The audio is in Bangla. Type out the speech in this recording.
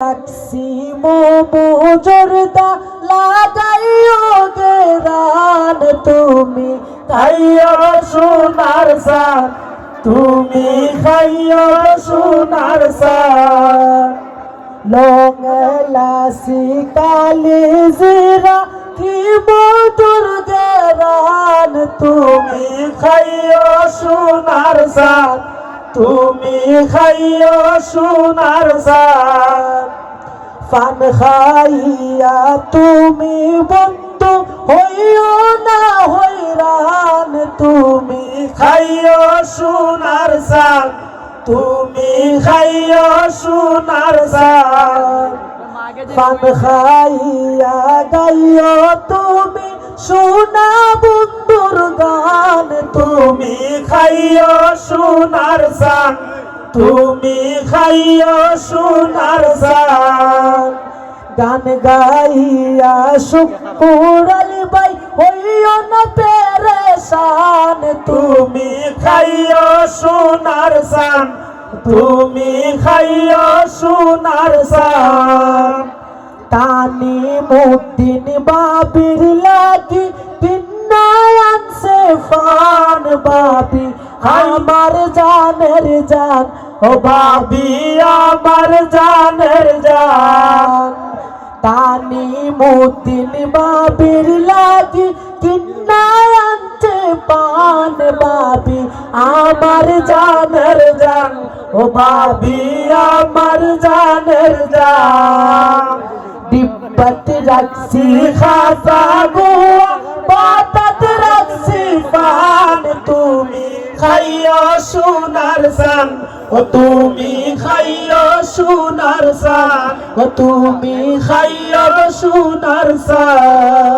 রাখছি মোমো জর্দা লাগাইও গেরান তুমি। খাইয় সোনার সান তুমি খাইয় সোনার সান লং লাসি কালি জিরা কি মধুর তুমি খাইয় সোনার সান ফান খাইয়া তুমি বন্ধু, হইও না হইরান, তুমি খাইয় সোনার সান তুমি খাইয় সোনার সান পান খাইয়া গাইও তুমি, সোনা বন্ধুর গান, তুমি খাইয় সোনার সান তুমি খাইয় সোনার সান গান গাইয়া শুকুর আলী ভাই, হইও না পেরেশান। তুমি খাইয় সোনার সান তুমি খাইয় সোনার সান তানি মুদ্দিন বাবির লাগি বাবি আমার জানের জান। ও বাবি আমার জানের জান। তানি মুদ্দিন বাবির লাগি কিন্নায় আনছে পান বাবি আমার জানের জান। ও বাবি আমার জানের জান। ডিব্বাত রাখছি খাতা গোয়া সোনার সান ও তুমি খাইয় সোনার সান ও তুমি খাইয় সোনার সান